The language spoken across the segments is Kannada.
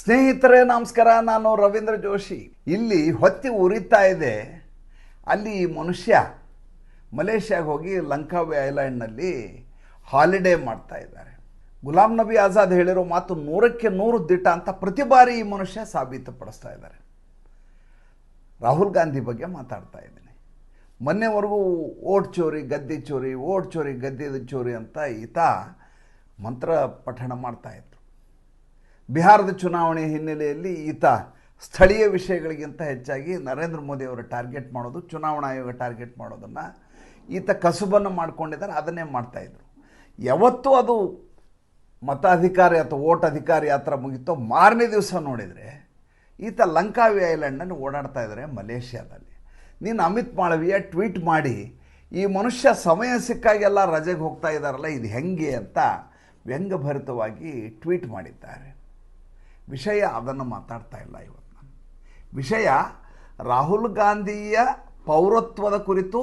ಸ್ನೇಹಿತರೇ, ನಮಸ್ಕಾರ. ನಾನು ರವೀಂದ್ರ ಜೋಶಿ. ಇಲ್ಲಿ ಹೊತ್ತಿ ಉರಿತಾ ಇದೆ. ಅಲ್ಲಿ ಈ ಮನುಷ್ಯ ಮಲೇಷ್ಯಾಗೆ ಹೋಗಿ ಲಂಕಾವೆ ಐಲ್ಯಾಂಡ್ನಲ್ಲಿ ಹಾಲಿಡೇ ಮಾಡ್ತಾ ಇದ್ದಾರೆ. ಗುಲಾಂ ನಬಿ ಆಜಾದ್ ಹೇಳಿರೋ ಮಾತು ನೂರಕ್ಕೆ ನೂರು ದಿಟ್ಟ ಅಂತ ಪ್ರತಿ ಬಾರಿ ಈ ಮನುಷ್ಯ ಸಾಬೀತುಪಡಿಸ್ತಾ ಇದ್ದಾರೆ. ರಾಹುಲ್ ಗಾಂಧಿ ಬಗ್ಗೆ ಮಾತಾಡ್ತಾ ಇದ್ದೀನಿ. ಮೊನ್ನೆವರೆಗೂ ಓಟ್ ಚೋರಿ, ಗದ್ದೆ ಚೋರಿ, ಓಟ್ ಚೋರಿ, ಗದ್ದೆದ ಚೋರಿ ಅಂತ ಈತ ಮಂತ್ರ ಪಠಣ ಮಾಡ್ತಾ ಇದ್ರು ಬಿಹಾರದ ಚುನಾವಣೆ ಹಿನ್ನೆಲೆಯಲ್ಲಿ ಈತ ಸ್ಥಳೀಯ ವಿಷಯಗಳಿಗಿಂತ ಹೆಚ್ಚಾಗಿ ನರೇಂದ್ರ ಮೋದಿ ಅವರು ಟಾರ್ಗೆಟ್ ಮಾಡೋದು, ಚುನಾವಣಾ ಆಯೋಗ ಟಾರ್ಗೆಟ್ ಮಾಡೋದನ್ನು ಈತ ಕಸುಬನ್ನು ಮಾಡ್ಕೊಂಡಿದ್ದಾರೆ, ಅದನ್ನೇ ಮಾಡ್ತಾಯಿದ್ರು ಯಾವತ್ತೂ ಅದು ಮತಾಧಿಕಾರಿ ಅಥವಾ ಓಟ್ ಅಧಿಕಾರಿ ಯಾತ್ರ ಮುಗಿತೋ ಮಾರನೇ ದಿವಸ ನೋಡಿದರೆ ಈತ ಲಂಕಾವಿ ಐಲ್ಯಾಂಡನ್ನು ಓಡಾಡ್ತಾ ಇದ್ದಾರೆ ಮಲೇಷ್ಯಾದಲ್ಲಿ. ನೀನು ಅಮಿತ್ ಮಾಳವಿಯ ಟ್ವೀಟ್ ಮಾಡಿ, ಈ ಮನುಷ್ಯ ಸಮಯ ಸಿಕ್ಕಾಗೆಲ್ಲ ರಜೆಗೆ ಹೋಗ್ತಾ ಇದ್ದಾರಲ್ಲ ಇದು ಹೆಂಗೆ ಅಂತ ವ್ಯಂಗ್ಯಭರಿತವಾಗಿ ಟ್ವೀಟ್ ಮಾಡಿದ್ದಾರೆ. ವಿಷಯ ಅದನ್ನು ಮಾತಾಡ್ತಾ ಇಲ್ಲ ಇವತ್ತು ನಾನು. ವಿಷಯ ರಾಹುಲ್ ಗಾಂಧಿಯ ಪೌರತ್ವದ ಕುರಿತು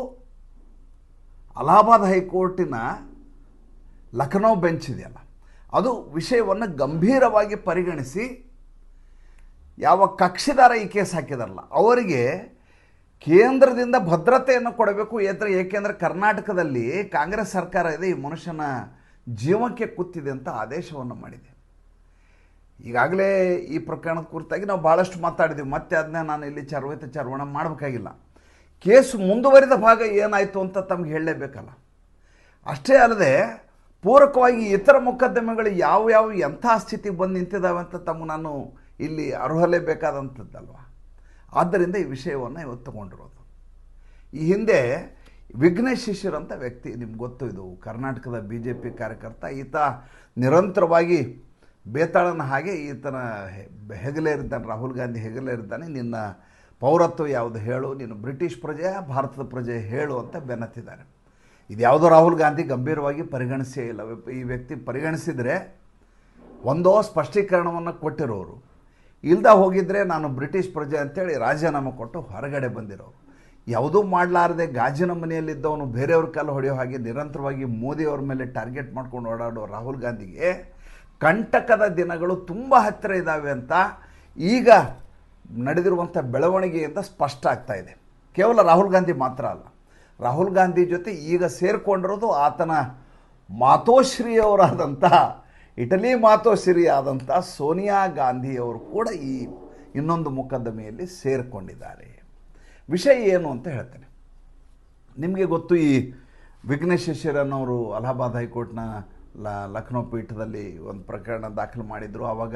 ಅಲಹಾಬಾದ್ ಹೈಕೋರ್ಟಿನ ಲಖನೌ ಬೆಂಚ್ ಇದೆಯಲ್ಲ, ಅದು ವಿಷಯವನ್ನು ಗಂಭೀರವಾಗಿ ಪರಿಗಣಿಸಿ ಯಾವ ಕಕ್ಷಿದಾರ ಈ ಕೇಸ್ ಹಾಕಿದಾರಲ್ಲ, ಅವರಿಗೆ ಕೇಂದ್ರದಿಂದ ಭದ್ರತೆಯನ್ನು ಕೊಡಬೇಕು, ಏತರ ಏಕೆಂದರೆ ಕರ್ನಾಟಕದಲ್ಲಿ ಕಾಂಗ್ರೆಸ್ ಸರ್ಕಾರ ಇದೆ, ಈ ಮನುಷ್ಯನ ಜೀವಕ್ಕೆ ಕುತ್ತಿದೆ ಅಂತ ಆದೇಶವನ್ನು ಮಾಡಿದೆ. ಈಗಾಗಲೇ ಈ ಪ್ರಕರಣದ ಕುರಿತಾಗಿ ನಾವು ಭಾಳಷ್ಟು ಮಾತಾಡಿದ್ದೀವಿ ಮತ್ತೆ ಅದನ್ನ ನಾನು ಇಲ್ಲಿ ಚರ್ವಿತ ಚರ್ವಣ ಮಾಡಬೇಕಾಗಿಲ್ಲ. ಕೇಸು ಮುಂದುವರಿದ ಭಾಗ ಏನಾಯಿತು ಅಂತ ತಮಗೆ ಹೇಳಲೇಬೇಕಲ್ಲ. ಅಷ್ಟೇ ಅಲ್ಲದೆ ಪೂರಕವಾಗಿ ಇತರ ಮೊಕದ್ದಮೆಗಳು ಯಾವ ಯಾವ ಎಂಥ ಸ್ಥಿತಿಗೆ ಬಂದು ನಿಂತಿದ್ದಾವೆ ಅಂತ ತಮ್ಮ ನಾನು ಇಲ್ಲಿ ಅರ್ಹಲೇಬೇಕಾದಂಥದ್ದಲ್ವ? ಆದ್ದರಿಂದ ಈ ವಿಷಯವನ್ನು ಇವತ್ತು ತಗೊಂಡಿರೋದು. ಈ ಹಿಂದೆ ವಿಘ್ನೇಶ್ ಶಿಶಿರ್ ಅಂತ ವ್ಯಕ್ತಿ, ನಿಮ್ಗೆ ಗೊತ್ತು, ಇದು ಕರ್ನಾಟಕದ ಬಿ ಜೆ ಪಿ ಕಾರ್ಯಕರ್ತ. ಈತ ನಿರಂತರವಾಗಿ ಬೇತಾಳನ ಹಾಗೆ ಈತನ ಹೆಗಲೇ ಇರ್ತಾನೆ, ರಾಹುಲ್ ಗಾಂಧಿ ಹೆಗಲೇ ಇರ್ತಾನೆ, ನಿನ್ನ ಪೌರತ್ವ ಯಾವುದು ಹೇಳು, ನೀನು ಬ್ರಿಟಿಷ್ ಪ್ರಜೆ, ಭಾರತದ ಪ್ರಜೆ ಹೇಳು ಅಂತ ಬೆನ್ನತ್ತಿದ್ದಾರೆ. ಇದು ಯಾವುದೋ ರಾಹುಲ್ ಗಾಂಧಿ ಗಂಭೀರವಾಗಿ ಪರಿಗಣಿಸೇ ಇಲ್ಲ. ಈ ವ್ಯಕ್ತಿ ಪರಿಗಣಿಸಿದರೆ ಒಂದೋ ಸ್ಪಷ್ಟೀಕರಣವನ್ನು ಕೊಟ್ಟಿರೋರು. ಇಲ್ದ ಹೋಗಿದ್ದರೆ ನಾನು ಬ್ರಿಟಿಷ್ ಪ್ರಜೆ ಅಂತೇಳಿ ರಾಜೀನಾಮೆ ಕೊಟ್ಟು ಹೊರಗಡೆ ಬಂದಿರೋರು. ಯಾವುದೂ ಮಾಡಲಾರದೆ ಗಾಜಿನ ಮನೆಯಲ್ಲಿದ್ದವನು ಬೇರೆಯವ್ರ ಕಾಲು ಹೊಡೆಯೋ ಹಾಗೆ ನಿರಂತರವಾಗಿ ಮೋದಿಯವ್ರ ಮೇಲೆ ಟಾರ್ಗೆಟ್ ಮಾಡ್ಕೊಂಡು ಓಡಾಡೋ ರಾಹುಲ್ ಗಾಂಧಿಗೆ ಕಂಟಕದ ದಿನಗಳು ತುಂಬ ಹತ್ತಿರ ಇದ್ದಾವೆ ಅಂತ ಈಗ ನಡೆದಿರುವಂಥ ಬೆಳವಣಿಗೆಯಿಂದ ಸ್ಪಷ್ಟ ಆಗ್ತಾ ಇದೆ. ಕೇವಲ ರಾಹುಲ್ ಗಾಂಧಿ ಮಾತ್ರ ಅಲ್ಲ. ರಾಹುಲ್ ಗಾಂಧಿ ಜೊತೆ ಈಗ ಸೇರಿಕೊಂಡಿರೋದು ಆತನ ಮಾತೋಶ್ರೀಯವರಾದಂಥ, ಇಟಲಿ ಮಾತೋಶ್ರೀ ಆದಂಥ ಸೋನಿಯಾ ಗಾಂಧಿಯವರು ಕೂಡ ಈ ಇನ್ನೊಂದು ಮೊಕದ್ದಮೆಯಲ್ಲಿ ಸೇರಿಕೊಂಡಿದ್ದಾರೆ. ವಿಷಯ ಏನು ಅಂತ ಹೇಳ್ತೇನೆ. ನಿಮಗೆ ಗೊತ್ತು ಈ ವಿಘ್ನೇಶ್ವರ ಅನ್ನೋರು ಅಲಹಾಬಾದ್ ಹೈಕೋರ್ಟ್ನ ಲ ಲಕ್ನೋ ಪೀಠದಲ್ಲಿ ಒಂದು ಪ್ರಕರಣ ದಾಖಲು ಮಾಡಿದರು. ಆವಾಗ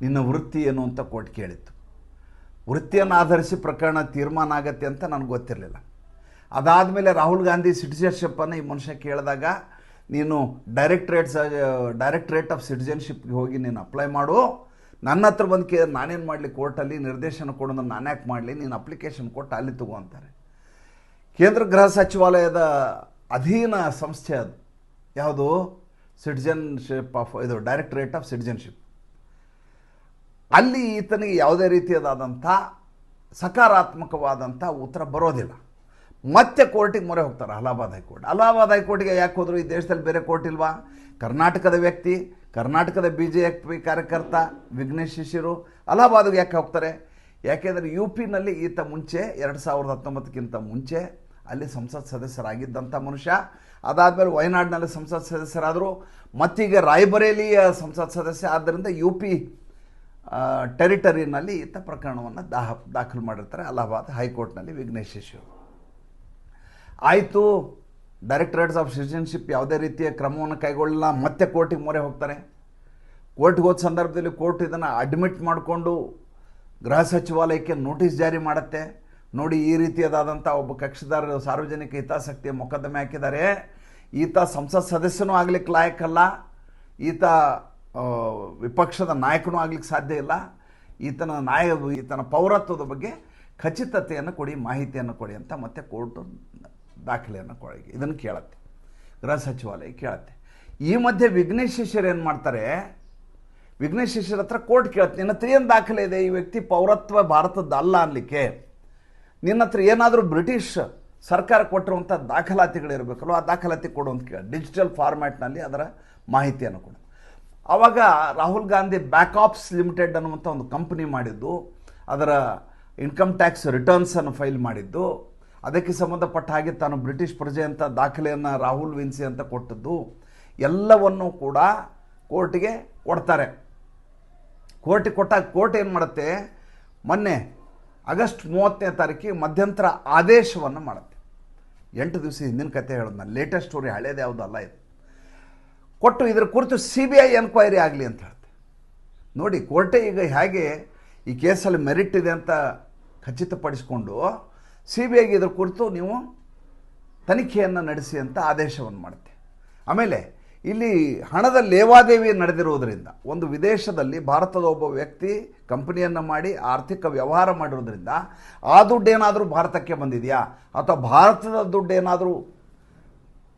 ನಿನ್ನ ವೃತ್ತಿ ಏನು ಅಂತ ಕೋರ್ಟ್ ಕೇಳಿತ್ತು. ವೃತ್ತಿಯನ್ನು ಆಧರಿಸಿ ಪ್ರಕರಣ ತೀರ್ಮಾನ ಆಗತ್ತೆ ಅಂತ ನನಗೆ ಗೊತ್ತಿರಲಿಲ್ಲ. ಅದಾದಮೇಲೆ ರಾಹುಲ್ ಗಾಂಧಿ ಸಿಟಿಜನ್ಶಿಪ್ಪನ್ನು ಈ ಮನುಷ್ಯ ಕೇಳಿದಾಗ, ನೀನು ಡೈರೆಕ್ಟ್ರೇಟ್ಸ್, ಡೈರೆಕ್ಟ್ರೇಟ್ ಆಫ್ ಸಿಟಿಜನ್ಶಿಪ್ಗೆ ಹೋಗಿ ನೀನು ಅಪ್ಲೈ ಮಾಡು. ನನ್ನ ಹತ್ರ ಬಂದು ಕೇ ನಾನೇನು ಮಾಡಲಿ, ಕೋರ್ಟಲ್ಲಿ ನಿರ್ದೇಶನ ಕೊಡೋದು ನಾನು ಯಾಕೆ ಮಾಡಲಿ, ನೀನು ಅಪ್ಲಿಕೇಶನ್ ಕೊಟ್ಟು ಅಲ್ಲಿ ತಗೋ ಅಂತಾರೆ. ಕೇಂದ್ರ ಗೃಹ ಸಚಿವಾಲಯದ ಅಧೀನ ಸಂಸ್ಥೆ ಅದು. ಯಾವುದು? ಸಿಟಿಜನ್ಶಿಪ್ ಆಫ್ ಇದು ಡೈರೆಕ್ಟರೇಟ್ ಆಫ್ ಸಿಟಿಜನ್ಶಿಪ್ ಅಲ್ಲಿ ಈತನಿಗೆ ಯಾವುದೇ ರೀತಿಯಾದಂಥ ಸಕಾರಾತ್ಮಕವಾದಂಥ ಉತ್ತರ ಬರೋದಿಲ್ಲ. ಮತ್ತೆ ಕೋರ್ಟಿಗೆ ಮೊರೆ ಹೋಗ್ತಾರೆ, ಅಲಹಾಬಾದ್ ಹೈಕೋರ್ಟ್. ಅಲಹಾಬಾದ್ ಹೈಕೋರ್ಟ್ಗೆ ಯಾಕೆ ಹೋದರು? ಈ ದೇಶದಲ್ಲಿ ಬೇರೆ ಕೋರ್ಟ್ ಇಲ್ವಾ? ಕರ್ನಾಟಕದ ವ್ಯಕ್ತಿ, ಕರ್ನಾಟಕದ ಬಿ ಜೆ ಪಿ ಕಾರ್ಯಕರ್ತ, ವಿಘ್ನೇಶ್ ಶಿಶಿರು ಅಲಹಾಬಾದ್ಗೆ ಯಾಕೆ ಹೋಗ್ತಾರೆ? ಯಾಕೆಂದರೆ ಯು ಪಿನಲ್ಲಿ ಈತ ಮುಂಚೆ, ಎರಡು ಸಾವಿರದ ಹತ್ತೊಂಬತ್ತಕ್ಕಿಂತ ಮುಂಚೆ, ಅಲ್ಲಿ ಸಂಸತ್ ಸದಸ್ಯರಾಗಿದ್ದಂಥ ಮನುಷ್ಯ. ಅದಾದಮೇಲೆ ವಯನಾಡಿನಲ್ಲಿ ಸಂಸತ್ ಸದಸ್ಯರಾದರು, ಮತ್ತೀಗ ರಾಯ್ಬರೇಲಿಯ ಸಂಸತ್ ಸದಸ್ಯ ಆದ್ದರಿಂದ ಯು ಪಿ ಟೆರಿಟರಿನಲ್ಲಿ ಈತ ಪ್ರಕರಣವನ್ನು ದಾಹ, ದಾಖಲು ಮಾಡಿರ್ತಾರೆ ಅಲಹಾಬಾದ್ ಹೈಕೋರ್ಟ್ನಲ್ಲಿ ವಿಘ್ನೇಶ್ ಶಿಶು ಆಯಿತು ಡೈರೆಕ್ಟರೇಟ್ಸ್ ಆಫ್ ಸಿಟಿಜನ್ಶಿಪ್ ಯಾವುದೇ ರೀತಿಯ ಕ್ರಮವನ್ನು ಕೈಗೊಳ್ಳಲ್ಲ ಮತ್ತೆ ಕೋರ್ಟಿಗೆ ಮೊರೆ ಹೋಗ್ತಾರೆ. ಕೋರ್ಟ್ಗೆ ಹೋದ ಸಂದರ್ಭದಲ್ಲಿ ಕೋರ್ಟ್ ಇದನ್ನು ಅಡ್ಮಿಟ್ ಮಾಡಿಕೊಂಡು ಗೃಹ ಸಚಿವಾಲಯಕ್ಕೆ ನೋಟಿಸ್ ಜಾರಿ ಮಾಡುತ್ತೆ. ನೋಡಿ ಈ ರೀತಿಯದಾದಂಥ ಒಬ್ಬ ಕಕ್ಷಿದಾರರು ಸಾರ್ವಜನಿಕ ಹಿತಾಸಕ್ತಿಯ ಮೊಕದ್ದಮೆ ಹಾಕಿದ್ದಾರೆ. ಈತ ಸಂಸತ್ ಸದಸ್ಯನೂ ಆಗ್ಲಿಕ್ಕೆ ಲಾಯಕ್ಕಲ್ಲ ಈತ ವಿಪಕ್ಷದ ನಾಯಕನೂ ಆಗ್ಲಿಕ್ಕೆ ಸಾಧ್ಯ ಇಲ್ಲ. ಈತನ ನಾಯ ಈತನ ಪೌರತ್ವದ ಬಗ್ಗೆ ಖಚಿತತೆಯನ್ನು ಕೊಡಿ, ಮಾಹಿತಿಯನ್ನು ಕೊಡಿ ಅಂತ ಮತ್ತೆ ಕೋರ್ಟು ದಾಖಲೆಯನ್ನು ಕೊಡಿ ಇದನ್ನು ಕೇಳತ್ತೆ. ಗೃಹ ಸಚಿವಾಲಯ ಕೇಳತ್ತೆ. ಈ ಮಧ್ಯೆ ವಿಘ್ನೇಶ್ ಶಿಷ್ಯರು ಏನು ಮಾಡ್ತಾರೆ? ವಿಘ್ನೇಶ್ ಶಿಷ್ಯರ ಹತ್ರ ಕೋರ್ಟ್ ಕೇಳುತ್ತೆ. ನಿನ್ನ ಹತ್ರ ಏನು ದಾಖಲೆ ಇದೆ? ಈ ವ್ಯಕ್ತಿ ಪೌರತ್ವ ಭಾರತದ ಅಲ್ಲ ಅನ್ನಲಿಕ್ಕೆ ನಿನ್ನ ಹತ್ರ ಏನಾದರೂ ಬ್ರಿಟಿಷ್ ಸರ್ಕಾರ ಕೊಟ್ಟಿರುವಂಥ ದಾಖಲಾತಿಗಳಿರಬೇಕಲ್ಲ ಆ ದಾಖಲಾತಿ ಕೊಡು ಅಂತ ಕೇಳಿ. ಡಿಜಿಟಲ್ ಫಾರ್ಮ್ಯಾಟ್ನಲ್ಲಿ ಅದರ ಮಾಹಿತಿಯನ್ನು ಕೊಡು. ಆವಾಗ ರಾಹುಲ್ ಗಾಂಧಿ ಬ್ಯಾಕಾಪ್ಸ್ ಲಿಮಿಟೆಡ್ ಅನ್ನುವಂಥ ಒಂದು ಕಂಪ್ನಿ ಮಾಡಿದ್ದು, ಅದರ ಇನ್ಕಮ್ ಟ್ಯಾಕ್ಸ್ ರಿಟರ್ನ್ಸನ್ನು ಫೈಲ್ ಮಾಡಿದ್ದು, ಅದಕ್ಕೆ ಸಂಬಂಧಪಟ್ಟ ಹಾಗೆ ತಾನು ಬ್ರಿಟಿಷ್ ಪ್ರಜೆ ಅಂತ ದಾಖಲೆಯನ್ನು ರಾಹುಲ್ ವಿನ್ಸಿ ಅಂತ ಕೊಟ್ಟದ್ದು, ಎಲ್ಲವನ್ನೂ ಕೂಡ ಕೋರ್ಟಿಗೆ ಕೊಡ್ತಾರೆ. ಕೋರ್ಟಿಗೆ ಕೊಟ್ಟಾಗ ಕೋರ್ಟ್ ಏನು ಮಾಡುತ್ತೆ? ಮೊನ್ನೆ ಆಗಸ್ಟ್ ಮೂವತ್ತನೇ ತಾರೀಕಿಗೆ ಮಧ್ಯಂತರ ಆದೇಶವನ್ನು ಮಾಡುತ್ತೆ. ಎಂಟು ದಿವಸ ಹಿಂದಿನ ಕತೆ ಹೇಳೋದು ನಾನು ಲೇಟೆಸ್ಟ್ ಸ್ಟೋರಿ ಹಳೇದು ಯಾವುದು ಅಲ್ಲ ಇದು. ಕೊಟ್ಟು ಇದರ ಕುರಿತು ಸಿ ಬಿ ಐ ಎನ್ಕ್ವೈರಿ ಆಗಲಿ ಅಂತ ಹೇಳುತ್ತೆ ನೋಡಿ, ಕೋರ್ಟೇ ಈಗ ಹೇಗೆ ಈ ಕೇಸಲ್ಲಿ ಮೆರಿಟ್ ಇದೆ ಅಂತ ಖಚಿತಪಡಿಸಿಕೊಂಡು ಸಿ ಬಿ ಐಗೆ ಇದ್ರ ಕುರಿತು ನೀವು ತನಿಖೆಯನ್ನು ನಡೆಸಿ ಅಂತ ಆದೇಶವನ್ನು ಮಾಡುತ್ತೆ. ಆಮೇಲೆ ಇಲ್ಲಿ ಹಣದ ಲೇವಾದೇವಿ ನಡೆದಿರುವುದರಿಂದ, ಒಂದು ವಿದೇಶದಲ್ಲಿ ಭಾರತದ ಒಬ್ಬ ವ್ಯಕ್ತಿ ಕಂಪನಿಯನ್ನು ಮಾಡಿ ಆರ್ಥಿಕ ವ್ಯವಹಾರ ಮಾಡಿರೋದ್ರಿಂದ ಆ ದುಡ್ಡೇನಾದರೂ ಭಾರತಕ್ಕೆ ಬಂದಿದೆಯಾ? ಅಥವಾ ಭಾರತದ ದುಡ್ಡೇನಾದರೂ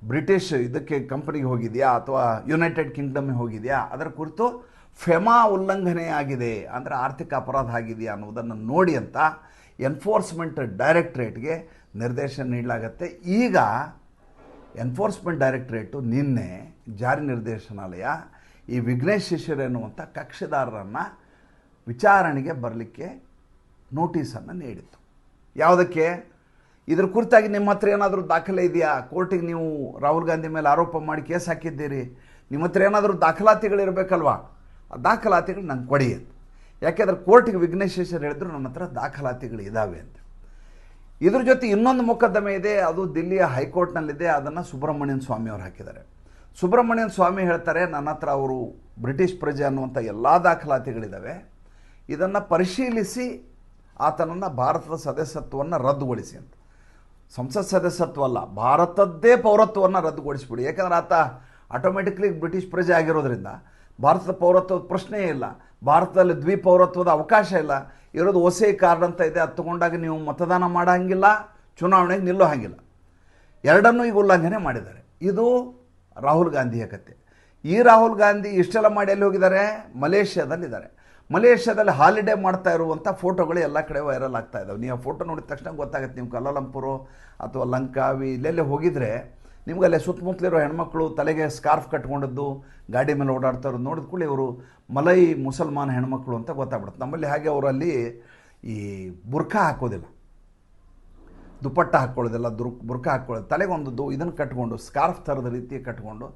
ಬ್ರಿಟಿಷ್ ಇದಕ್ಕೆ ಕಂಪನಿಗೆ ಹೋಗಿದೆಯಾ? ಅಥವಾ ಯುನೈಟೆಡ್ ಕಿಂಗ್ಡಮ್ಗೆ ಹೋಗಿದೆಯಾ? ಅದರ ಕುರಿತು ಫೆಮಾ ಉಲ್ಲಂಘನೆ ಆಗಿದೆ ಅಂದರೆ ಆರ್ಥಿಕ ಅಪರಾಧ ಆಗಿದೆಯಾ ಅನ್ನೋದನ್ನು ನೋಡಿ ಅಂತ ಎನ್ಫೋರ್ಸ್ಮೆಂಟ್ ಡೈರೆಕ್ಟ್ರೇಟ್ಗೆ ನಿರ್ದೇಶನ ನೀಡಲಾಗತ್ತೆ. ಈಗ ಎನ್ಫೋರ್ಸ್ಮೆಂಟ್ ಡೈರೆಕ್ಟ್ರೇಟು ನಿನ್ನೆ ಜಾರಿ ನಿರ್ದೇಶನಾಲಯ ಈ ವಿಘ್ನೇಶ್ ಶಿಷ್ಯರು ಎನ್ನುವಂಥ ಕಕ್ಷಿದಾರರನ್ನು ವಿಚಾರಣೆಗೆ ಬರಲಿಕ್ಕೆ ನೋಟಿಸನ್ನು ನೀಡಿತು ಯಾವುದಕ್ಕೆ? ಇದ್ರ ಕುರಿತಾಗಿ ನಿಮ್ಮ ಹತ್ರ ಏನಾದರೂ ದಾಖಲೆ ಇದೆಯಾ? ಕೋರ್ಟಿಗೆ ನೀವು ರಾಹುಲ್ ಗಾಂಧಿ ಮೇಲೆ ಆರೋಪ ಮಾಡಿ ಕೇಸ್ ಹಾಕಿದ್ದೀರಿ. ನಿಮ್ಮ ಹತ್ರ ಏನಾದರೂ ದಾಖಲಾತಿಗಳಿರಬೇಕಲ್ವಾ ಆ ದಾಖಲಾತಿಗಳು ನಂಗೆ ಕೊಡಿ ಅಂತ. ಯಾಕೆಂದ್ರೆ ಕೋರ್ಟಿಗೆ ವಿಘ್ನೇಶ್ವರ್ ಹೇಳಿದ್ರು ನನ್ನ ಹತ್ರ ದಾಖಲಾತಿಗಳು ಇದ್ದಾವೆ ಅಂತ. ಇದ್ರ ಜೊತೆ ಇನ್ನೊಂದು ಮೊಕದ್ದಮೆ ಇದೆ. ಅದು ದಿಲ್ಲಿಯ ಹೈಕೋರ್ಟ್ನಲ್ಲಿದೆ. ಅದನ್ನು ಸುಬ್ರಹ್ಮಣ್ಯನ್ ಸ್ವಾಮಿ ಅವರು ಹಾಕಿದ್ದಾರೆ. ಸುಬ್ರಹ್ಮಣ್ಯನ್ ಸ್ವಾಮಿ ಹೇಳ್ತಾರೆ, ನನ್ನ ಹತ್ರ ಅವರು ಬ್ರಿಟಿಷ್ ಪ್ರಜೆ ಅನ್ನುವಂಥ ಎಲ್ಲ ದಾಖಲಾತಿಗಳಿದ್ದಾವೆ ಇದನ್ನು ಪರಿಶೀಲಿಸಿ, ಆತನನ್ನು ಭಾರತದ ಸದಸ್ಯತ್ವವನ್ನು ರದ್ದುಗೊಳಿಸಿ ಅಂತ. ಸಂಸತ್ ಸದಸ್ಯತ್ವ ಅಲ್ಲ, ಭಾರತದ್ದೇ ಪೌರತ್ವವನ್ನು ರದ್ದುಗೊಳಿಸ್ಬಿಡಿ. ಯಾಕಂದರೆ ಆತ ಆಟೋಮೆಟಿಕ್ಲಿ ಬ್ರಿಟಿಷ್ ಪ್ರಜೆ ಆಗಿರೋದ್ರಿಂದ ಭಾರತದ ಪೌರತ್ವದ ಪ್ರಶ್ನೆಯೇ ಇಲ್ಲ, ಭಾರತದಲ್ಲಿ ದ್ವಿಪೌರತ್ವದ ಅವಕಾಶ ಇಲ್ಲ. ಇರೋದು ಒಸೆ ಕಾರ್ಡ್ ಅಂತ ಇದೆ, ಅದು ತಗೊಂಡಾಗ ನೀವು ಮತದಾನ ಮಾಡೋ ಹಂಗಿಲ್ಲ ಚುನಾವಣೆಗೆ ನಿಲ್ಲೋ ಹಾಗಿಲ್ಲ ಎರಡನ್ನೂ ಈಗ ಉಲ್ಲಂಘನೆ ಮಾಡಿದ್ದಾರೆ. ಇದು ರಾಹುಲ್ ಗಾಂಧಿಯ ಕತೆ. ಈ ರಾಹುಲ್ ಗಾಂಧಿ ಇಷ್ಟೆಲ್ಲ ಮಾಡಿ ಎಲ್ಲಿ ಹೋಗಿದ್ದಾರೆ? ಮಲೇಷ್ಯಾದಲ್ಲಿದ್ದಾರೆ. ಮಲೇಷ್ಯಾದಲ್ಲಿ ಹಾಲಿಡೇ ಮಾಡ್ತಾ ಇರುವಂಥ ಫೋಟೋಗಳು ಎಲ್ಲ ಕಡೆ ವೈರಲ್ ಆಗ್ತಾ ಇದ್ದಾವೆ ನೀವು ಆ ಫೋಟೋ ನೋಡಿದ ತಕ್ಷಣ ಗೊತ್ತಾಗುತ್ತೆ ನೀವು ಕಲಾಲಂಪುರು ಅಥವಾ ಲಂಕಾವಿ ಇಲ್ಲೆಲ್ಲೇ ಹೋಗಿದರೆ ನಿಮ್ಗೆ ಅಲ್ಲೇ ಸುತ್ತಮುತ್ತಲಿರೋ ಹೆಣ್ಮಕ್ಳು ತಲೆಗೆ ಸ್ಕಾರ್ಫ್ ಕಟ್ಕೊಂಡಿದ್ದು, ಗಾಡಿ ಮೇಲೆ ಓಡಾಡ್ತಾ ಇರೋದು ನೋಡಿದ ಕೂಡಲೇ ಇವರು ಮಲೈ ಮುಸಲ್ಮಾನ್ ಹೆಣ್ಮಕ್ಳು ಅಂತ ಗೊತ್ತಾಗ್ಬಿಡುತ್ತೆ. ನಮ್ಮಲ್ಲಿ ಹಾಗೆ ಅವರಲ್ಲಿ ಈ ಬುರ್ಖಾ ಹಾಕೋದಿಲ್ಲ. ದುಪಟ್ಟ ಹಾಕ್ಕೊಳ್ಳೋದಿಲ್ಲ ದುರ್, ಬುರ್ಕ ಹಾಕ್ಕೊಳ್ಳೋದು ತಲೆಗೆ ಒಂದು ದು ಇದನ್ನು ಕಟ್ಕೊಂಡು, ಸ್ಕಾರ್ಫ್ ಥರದ ರೀತಿ ಕಟ್ಕೊಂಡು,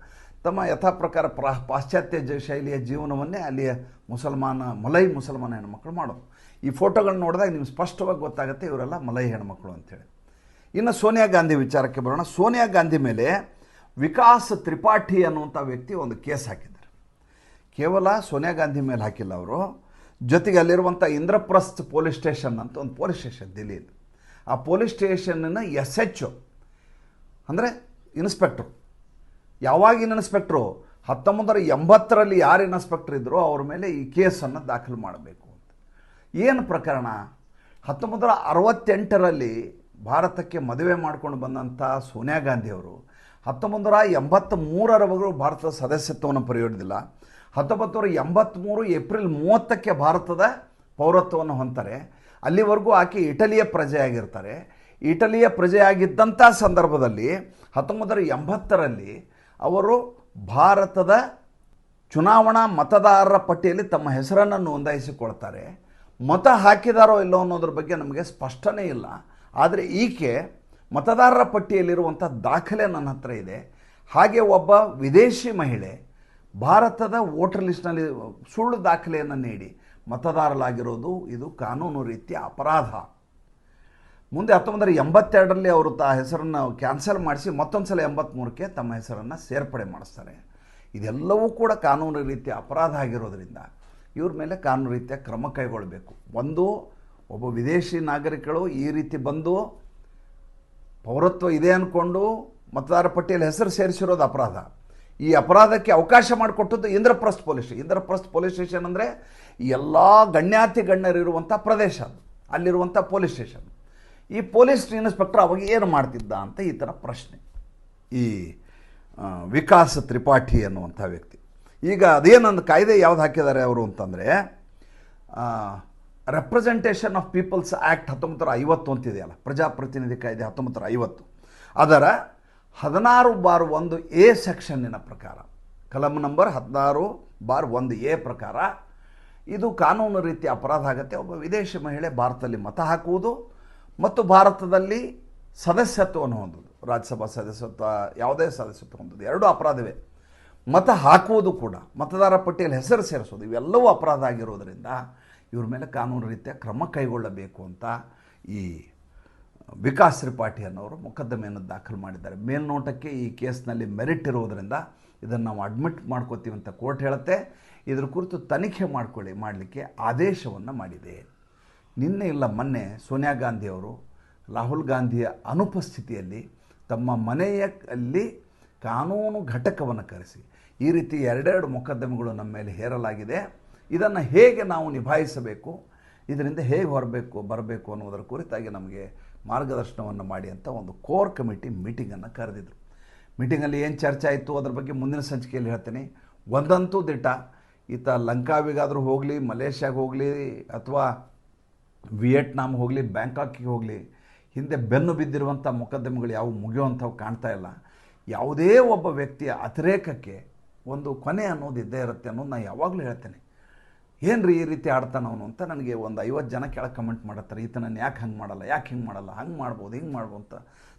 ತಮ್ಮ ಯಥಾ ಪ್ರಕಾರ ಪ್ರಾ, ಪಾಶ್ಚಾತ್ಯ ಜ, ಶೈಲಿಯ ಜೀವನವನ್ನೇ ಅಲ್ಲಿಯ ಮುಸಲ್ಮಾನ, ಮಲೈ ಮುಸಲ್ಮಾನ ಹೆಣ್ಮಕ್ಳು ಮಾಡೋದು. ಈ ಫೋಟೋಗಳನ್ನ ನೋಡಿದಾಗ ನಿಮ್ಗೆ ಸ್ಪಷ್ಟವಾಗಿ ಗೊತ್ತಾಗುತ್ತೆ ಇವರೆಲ್ಲ ಮಲೈ ಹೆಣ್ಮಕ್ಳು ಅಂತೇಳಿ. ಇನ್ನು ಸೋನಿಯಾ ಗಾಂಧಿ ವಿಚಾರಕ್ಕೆ ಬರೋಣ. ಸೋನಿಯಾ ಗಾಂಧಿ ಮೇಲೆ ವಿಕಾಸ್ ತ್ರಿಪಾಠಿ ಅನ್ನುವಂಥ ವ್ಯಕ್ತಿ ಒಂದು ಕೇಸ್ ಹಾಕಿದ್ದಾರೆ. ಕೇವಲ ಸೋನಿಯಾ ಗಾಂಧಿ ಮೇಲೆ ಹಾಕಿಲ್ಲ ಅವರು. ಜೊತೆಗೆ ಅಲ್ಲಿರುವಂಥ ಇಂದ್ರಪ್ರಸ್ತ್ ಪೊಲೀಸ್ ಸ್ಟೇಷನ್ ಅಂತ ಒಂದು ಪೊಲೀಸ್ ಸ್ಟೇಷನ್ ದಿಲ್ಲಿಯಲ್ಲಿ. ಆ ಪೊಲೀಸ್ ಸ್ಟೇಷನ್ನ ಎಸ್ ಎಚ್ ಅಂದರೆ ಇನ್ಸ್ಪೆಕ್ಟ್ರು. ಯಾವಾಗಿನ ಇನ್ಸ್ಪೆಕ್ಟ್ರು? ಹತ್ತೊಂಬತ್ತರ ಎಂಬತ್ತರಲ್ಲಿ ಯಾರು ಇನ್ಸ್ಪೆಕ್ಟ್ರ್ ಇದ್ದರೂ ಅವ್ರ ಮೇಲೆ ಈ ಕೇಸನ್ನು ದಾಖಲು ಮಾಡಬೇಕು ಅಂತ. ಏನು ಪ್ರಕರಣ? ಹತ್ತೊಂಬತ್ತರ ಅರವತ್ತೆಂಟರಲ್ಲಿ ಭಾರತಕ್ಕೆ ಮದುವೆ ಮಾಡ್ಕೊಂಡು ಬಂದಂಥ ಸೋನಿಯಾ ಗಾಂಧಿಯವರು ಹತ್ತೊಂಬತ್ತು ನೂರ ಎಂಬತ್ತ ಮೂರರವರೆಗೂ ಭಾರತದ ಸದಸ್ಯತ್ವವನ್ನು ಪಡೆಯೋದಿಲ್ಲ ಹತ್ತೊಂಬತ್ತು ಎಂಬತ್ತ್ಮೂರು ಏಪ್ರಿಲ್ ಮೂವತ್ತಕ್ಕೆ ಭಾರತದ ಪೌರತ್ವವನ್ನು ಹೊಂತಾರೆ ಅಲ್ಲಿವರೆಗೂ ಆಕೆ ಇಟಲಿಯ ಪ್ರಜೆಯಾಗಿರ್ತಾರೆ. ಇಟಲಿಯ ಪ್ರಜೆಯಾಗಿದ್ದಂಥ ಸಂದರ್ಭದಲ್ಲಿ ಹತ್ತೊಂಬತ್ತು ನೂರ ಎಂಬತ್ತರಲ್ಲಿ ಅವರು ಭಾರತದ ಚುನಾವಣಾ ಮತದಾರರ ಪಟ್ಟಿಯಲ್ಲಿ ತಮ್ಮ ಹೆಸರನ್ನು ನೋಂದಾಯಿಸಿಕೊಳ್ತಾರೆ. ಮತ ಹಾಕಿದಾರೋ ಇಲ್ಲೋ ಅನ್ನೋದ್ರ ಬಗ್ಗೆ ನಮಗೆ ಸ್ಪಷ್ಟನೇ ಇಲ್ಲ. ಆದರೆ ಈಕೆ ಮತದಾರರ ಪಟ್ಟಿಯಲ್ಲಿರುವಂಥ ದಾಖಲೆ ನನ್ನ ಹತ್ರ ಇದೆ. ಹಾಗೆ ಒಬ್ಬ ವಿದೇಶಿ ಮಹಿಳೆ ಭಾರತದ ವೋಟರ್ ಲಿಸ್ಟ್ನಲ್ಲಿ ಸುಳ್ಳು ದಾಖಲೆಯನ್ನು ನೀಡಿ. ಮತದಾರರಾಗಿರೋದು ಇದು ಕಾನೂನು ರೀತಿಯ ಅಪರಾಧ. ಮುಂದೆ ಹತ್ತೊಂಬತ್ತರ ಎಂಬತ್ತೆರಡರಲ್ಲಿ ಅವರು ತಾ ಹೆಸರನ್ನು ಕ್ಯಾನ್ಸಲ್ ಮಾಡಿಸಿ ಮತ್ತೊಂದು ಸಲ ಎಂಬತ್ತ್ಮೂರಕ್ಕೆ ತಮ್ಮ ಹೆಸರನ್ನು ಸೇರ್ಪಡೆ ಮಾಡಿಸ್ತಾರೆ. ಇದೆಲ್ಲವೂ ಕೂಡ ಕಾನೂನು ರೀತಿಯ ಅಪರಾಧ ಆಗಿರೋದರಿಂದ ಇವ್ರ ಮೇಲೆ ಕಾನೂನು ರೀತಿಯ ಕ್ರಮ ಕೈಗೊಳ್ಳಬೇಕು. ಒಂದು, ಒಬ್ಬ ವಿದೇಶಿ ನಾಗರಿಕರು ಈ ರೀತಿ ಬಂದು ಪೌರತ್ವ ಇದೆ ಅಂದ್ಕೊಂಡು ಮತದಾರ ಪಟ್ಟಿಯಲ್ಲಿ ಹೆಸರು ಸೇರಿಸಿರೋದು ಅಪರಾಧ. ಈ ಅಪರಾಧಕ್ಕೆ ಅವಕಾಶ ಮಾಡಿಕೊಟ್ಟದ್ದು Indraprastha police station. Indraprastha police station ಅಂದರೆ ಎಲ್ಲ ಗಣ್ಯಾತಿ ಗಣ್ಯರಿರುವಂಥ ಪ್ರದೇಶ ಅದು. ಅಲ್ಲಿರುವಂಥ ಪೊಲೀಸ್ ಸ್ಟೇಷನ್. ಈ ಪೊಲೀಸ್ ಇನ್ಸ್ಪೆಕ್ಟರ್ ಅವಾಗ ಏನು ಮಾಡ್ತಿದ್ದ ಅಂತ ಈ ಥರ ಪ್ರಶ್ನೆ. ಈ ವಿಕಾಸ್ ತ್ರಿಪಾಠಿ ಅನ್ನುವಂಥ ವ್ಯಕ್ತಿ. ಈಗ ಅದೇನೊಂದು ಕಾಯ್ದೆ ಯಾವ್ದು ಹಾಕಿದ್ದಾರೆ ಅವರು ಅಂತಂದರೆ ರೆಪ್ರೆಸೆಂಟೇಷನ್ ಆಫ್ ಪೀಪಲ್ಸ್ ಆ್ಯಕ್ಟ್ ಹತ್ತೊಂಬತ್ತು ನೂರ ಐವತ್ತು ಅಂತಿದೆಯಲ್ಲ, ಪ್ರಜಾಪ್ರತಿನಿಧಿ ಕಾಯ್ದೆ ಹತ್ತೊಂಬತ್ತು ಐವತ್ತು. ಅದರ ಹದಿನಾರು ಬಾರ್ ಒಂದು ಎ ಸೆಕ್ಷನ್ನಿನ ಪ್ರಕಾರ. ಕಲಂ ನಂಬರ್ ಹದಿನಾರು ಬಾರ್ ಒಂದು ಎ ಪ್ರಕಾರ ಇದು ಕಾನೂನು ರೀತಿಯ ಅಪರಾಧ ಆಗುತ್ತೆ. ಒಬ್ಬ ವಿದೇಶಿ ಮಹಿಳೆ ಭಾರತದಲ್ಲಿ ಮತ ಹಾಕುವುದು ಮತ್ತು ಭಾರತದಲ್ಲಿ ಸದಸ್ಯತ್ವವನ್ನು ಹೊಂದೋದು ರಾಜ್ಯಸಭಾ ಸದಸ್ಯತ್ವ, ಯಾವುದೇ ಸದಸ್ಯತ್ವ ಹೊಂದೋದು ಎರಡೂ ಅಪರಾಧವೇ. ಮತ ಹಾಕುವುದು ಕೂಡ, ಮತದಾರ ಪಟ್ಟಿಯಲ್ಲಿ ಹೆಸರು ಸೇರಿಸೋದು, ಇವೆಲ್ಲವೂ ಅಪರಾಧ ಆಗಿರೋದರಿಂದ ಇವ್ರ ಮೇಲೆ ಕಾನೂನು ರೀತಿಯ ಕ್ರಮ ಕೈಗೊಳ್ಳಬೇಕು ಅಂತ ಈ ವಿಕಾಸ್ ತ್ರಿಪಾಠಿ ಅನ್ನೋರು ಮೊಕದ್ದಮೆಯನ್ನು ದಾಖಲು ಮಾಡಿದ್ದಾರೆ. ಮೇಲ್ನೋಟಕ್ಕೆ ಈ ಕೇಸ್ನಲ್ಲಿ ಮೆರಿಟ್ ಇರೋದರಿಂದ ಇದನ್ನು ನಾವು ಅಡ್ಮಿಟ್ ಮಾಡ್ಕೋತೀವಿ ಅಂತ ಕೋರ್ಟ್ ಹೇಳುತ್ತೆ. ಇದ್ರ ಕುರಿತು ತನಿಖೆ ಮಾಡ್ಕೊಳ್ಳಿ, ಮಾಡಲಿಕ್ಕೆ ಆದೇಶವನ್ನು ಮಾಡಿದೆ. ನಿನ್ನೆ ಇಲ್ಲ, ಮೊನ್ನೆ ಸೋನಿಯಾ ಗಾಂಧಿಯವರು ರಾಹುಲ್ ಗಾಂಧಿಯ ಅನುಪಸ್ಥಿತಿಯಲ್ಲಿ ತಮ್ಮ ಮನೆಯಲ್ಲಿ ಕಾನೂನು ಘಟಕವನ್ನು ಕರೆಸಿ, ಈ ರೀತಿ ಎರಡೆರಡು ಮೊಕದ್ದಮೆಗಳು ನಮ್ಮ ಮೇಲೆ ಹೇರಲಾಗಿದೆ. ಇದನ್ನು ಹೇಗೆ ನಾವು ನಿಭಾಯಿಸಬೇಕು, ಇದರಿಂದ ಹೇಗೆ ಹೊರಬೇಕು, ಬರಬೇಕು ಅನ್ನೋದರ ಕುರಿತಾಗಿ ನಮಗೆ ಮಾರ್ಗದರ್ಶನವನ್ನು ಮಾಡಿ ಅಂತ ಒಂದು ಕೋರ್ ಕಮಿಟಿ ಮೀಟಿಂಗನ್ನು ಕರೆದಿದ್ರು. ಮೀಟಿಂಗಲ್ಲಿ ಏನು ಚರ್ಚೆ ಆಯಿತು ಅದ್ರ ಬಗ್ಗೆ ಮುಂದಿನ ಸಂಚಿಕೆಯಲ್ಲಿ ಹೇಳ್ತೀನಿ. ಒಂದಂತೂ ದಿಟ್ಟ. ಈತ ಲಂಕಾವಿಗಾದರೂ ಹೋಗಲಿ, ಮಲೇಷ್ಯಾಗೆ ಹೋಗಲಿ, ಅಥವಾ ವಿಯೆಟ್ನಾಮ್ ಹೋಗಲಿ, ಬ್ಯಾಂಕಾಕಿಗೆ ಹೋಗಲಿ, ಹಿಂದೆ ಬೆನ್ನು ಬಿದ್ದಿರುವಂಥ ಮೊಕದ್ದಮೆಗಳು ಯಾವ ಮುಗಿಯುವಂಥವು ಕಾಣ್ತಾ ಇಲ್ಲ. ಯಾವುದೇ ಒಬ್ಬ ವ್ಯಕ್ತಿಯ ಅತಿರೇಕಕ್ಕೆ ಒಂದು ಕೊನೆ ಅನ್ನೋದು ಇದ್ದೇ ಇರುತ್ತೆ ಅನ್ನೋದು ನಾನು ಯಾವಾಗಲೂ ಹೇಳ್ತೇನೆ. ಏನು ಈ ರೀತಿ ಆಡ್ತಾನವನು ಅಂತ ನನಗೆ ಒಂದು ಐವತ್ತು ಜನ ಕೆಳಗೆ ಕಮೆಂಟ್ ಮಾಡತ್ತಾರೆ, ಈತನನ್ನು ಯಾಕೆ ಹಂಗೆ ಮಾಡಲ್ಲ, ಯಾಕೆ ಹಿಂಗೆ ಮಾಡಲ್ಲ, ಹಂಗೆ ಮಾಡ್ಬೋದು, ಹಿಂಗೆ ಮಾಡ್ಬೋದು ಅಂತ.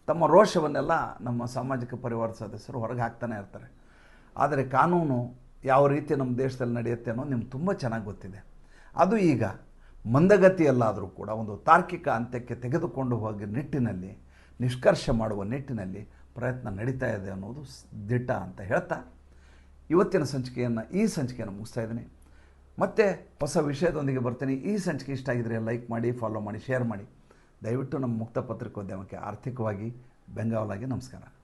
ತಮ್ಮ ರೋಷವನ್ನೆಲ್ಲ ನಮ್ಮ ಸಾಮಾಜಿಕ ಪರಿವಾರ ಸದಸ್ಯರು ಹೊರಗೆ ಹಾಕ್ತಾನೆ ಇರ್ತಾರೆ. ಆದರೆ ಕಾನೂನು ಯಾವ ರೀತಿ ನಮ್ಮ ದೇಶದಲ್ಲಿ ನಡೆಯುತ್ತೆ ಅನ್ನೋದು ನಿಮ್ಗೆ ತುಂಬ ಚೆನ್ನಾಗಿ ಗೊತ್ತಿದೆ. ಅದು ಈಗ ಮಂದಗತಿಯಲ್ಲಾದರೂ ಕೂಡ ಒಂದು ತಾರ್ಕಿಕ ಅಂತ್ಯಕ್ಕೆ ತೆಗೆದುಕೊಂಡು ಹೋಗಿ ನಿಟ್ಟಿನಲ್ಲಿ, ನಿಷ್ಕರ್ಷ ಮಾಡುವ ನಿಟ್ಟಿನಲ್ಲಿ ಪ್ರಯತ್ನ ನಡೀತಾ ಇದೆ ಅನ್ನೋದು ದಿಟ್ಟ ಅಂತ ಹೇಳ್ತಾ, ಇವತ್ತಿನ ಸಂಚಿಕೆಯನ್ನು ಈ ಸಂಚಿಕೆಯನ್ನು ಮುಗಿಸ್ತಾ ಇದ್ದೀನಿ. ಮತ್ತೆ ಹೊಸ ವಿಷಯದೊಂದಿಗೆ ಬರ್ತೀನಿ. ಈ ಸಂಚಿಕೆ ಇಷ್ಟ ಆಗಿದ್ರೆ ಲೈಕ್ ಮಾಡಿ ಫಾಲೋ ಮಾಡಿ ಶೇರ್ ಮಾಡಿ. ದಯವಿಟ್ಟು ನಮ್ಮ ಮುಕ್ತ ಪತ್ರಿಕೋದ್ಯಮಕ್ಕೆ ಆರ್ಥಿಕವಾಗಿ ಬೆಂಗಾವಲಾಗಿ ನಮಸ್ಕಾರ.